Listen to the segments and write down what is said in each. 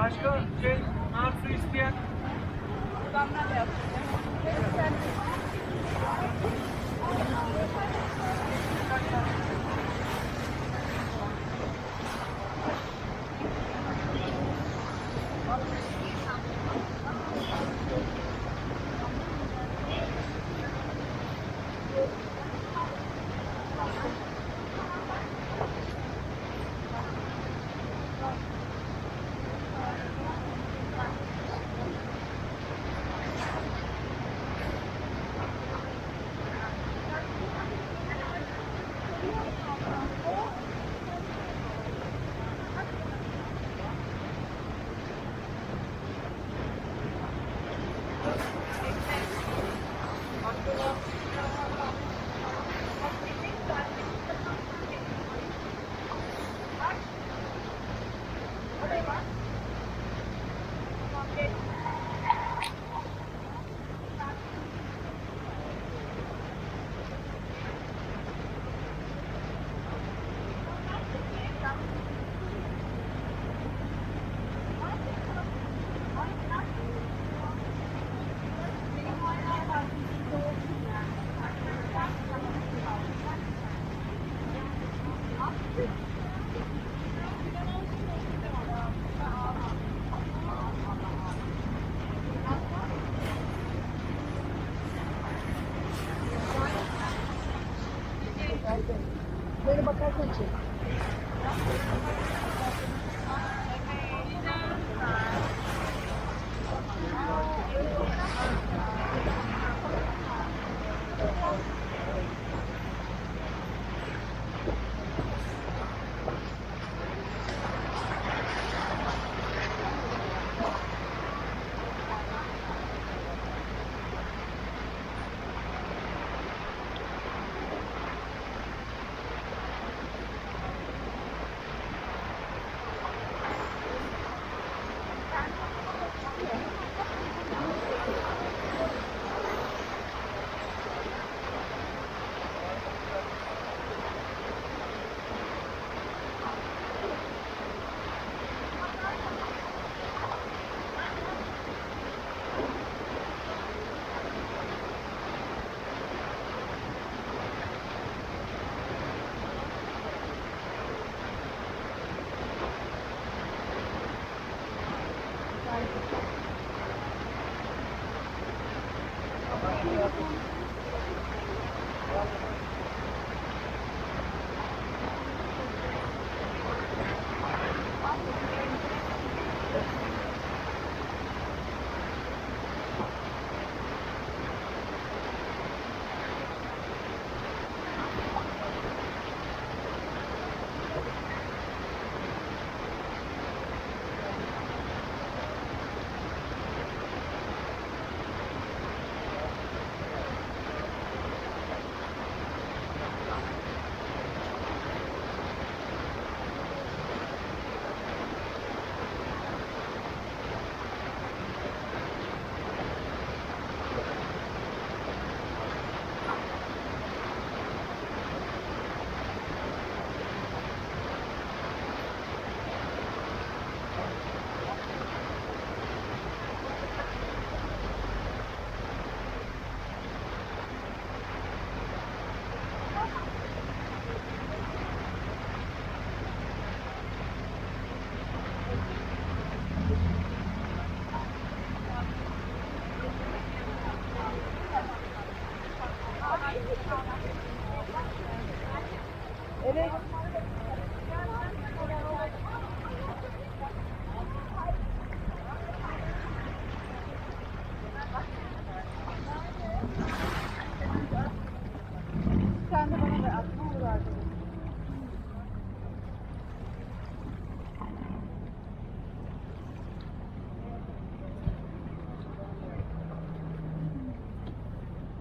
Başka şey, nar su isteyen? Thank you.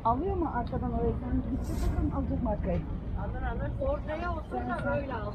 Alıyor mu arkadan orayı? Sen gidecek bakalım alacak mı arkayı? Alır alır. Ortaya olsun da öyle alsın.